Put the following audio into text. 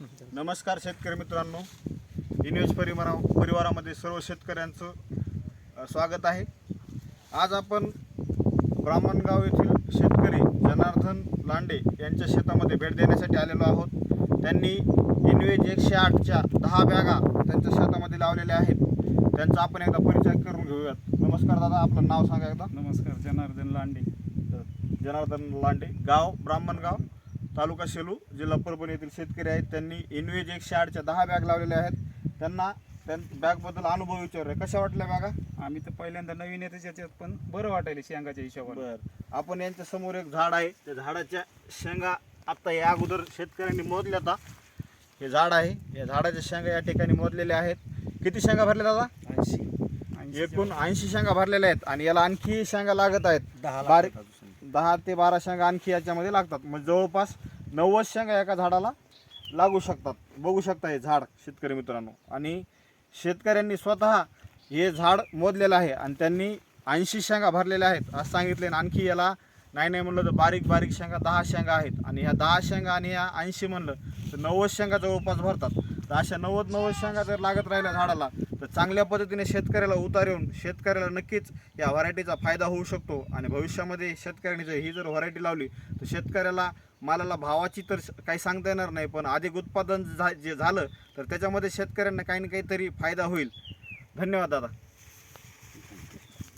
नमस्कार शेतकरी मित्रांनो. इन्वेज परिवारा परिवारामध्ये सर्व शेतकऱ्यांचं स्वागत आहे. आज आपण ब्राह्मणगाव येथील शेतकरी जनार्दन लांडे यांच्या शेतामध्ये भेट देण्यासाठी आलेलो आहोत. त्यांनी इन्वेज एकशे आठच्या दहा बॅगा त्यांच्या शेतामध्ये लावलेल्या आहेत. त्यांचा आपण एकदा परिचय करून घेऊयात. नमस्कार दादा आपलं नाव सांगा एकदा. नमस्कार जनार्दन लांडे. जनार्दन लांडे गाव ब्राह्मणगाव. तालुका शेलू जिल्हा परभणी येथील शेतकरी आहेत. त्यांनी इनवेज एकशे आठच्या दहा बॅग लावलेल्या आहेत. त्यांना त्या बॅगबद्दल अनुभव विचारले कशा वाटल्या बॅगा? आम्ही तर पहिल्यांदा नवीन येते त्याच्यात पण बरं वाटायला शेंगाच्या हिशोबाने. बर. आपण यांच्या समोर एक झाड आहे. त्या झाडाच्या शेंगा आता या अगोदर शेतकऱ्यांनी मोजल्या आता हे झाड आहे. या झाडाच्या शेंगा या ठिकाणी मोजलेल्या आहेत. किती शेंगा भरल्या दादा? ऐंशी. एकूण ऐंशी शेंगा भरलेल्या आहेत. आणि याला आणखी शेंगा लागत आहेत. दहा बारीक दहा ते बारा शेंगा आणखी याच्यामध्ये लागतात. म्हणजे जवळपास नव्वद शेंगा एका झाडाला लागू शकतात. बघू शकता हे झाड शेतकरी मित्रांनो. आणि शेतकऱ्यांनी स्वतः हे झाड मोजलेलं आहे आणि त्यांनी ऐंशी शेंगा भरलेल्या आहेत असं सांगितले आणि आणखी याला नाही नाही म्हणलं तर बारीक बारीक शेंगा दहा शेंगा आहेत. आणि ह्या दहा शेंगा आणि ह्या ऐंशी म्हणलं तर नव्वद शेंगा जवळपास भरतात. तर अशा नव्वद नव्वद शेंगा जर लागत राहिल्या झाडाला तर चांगल्या पद्धतीने शेतकऱ्याला उतार येऊन शेतकऱ्याला नक्कीच या व्हरायटीचा फायदा होऊ शकतो. आणि भविष्यामध्ये शेतकऱ्यांनी जर ही जर व्हरायटी लावली तर शेतकऱ्याला मालाला भावाची तर काही सांगता येणार नाही पण अधिक उत्पादन झा जे झालं तर त्याच्यामध्ये शेतकऱ्यांना काही ना काहीतरी फायदा होईल. धन्यवाद दादा.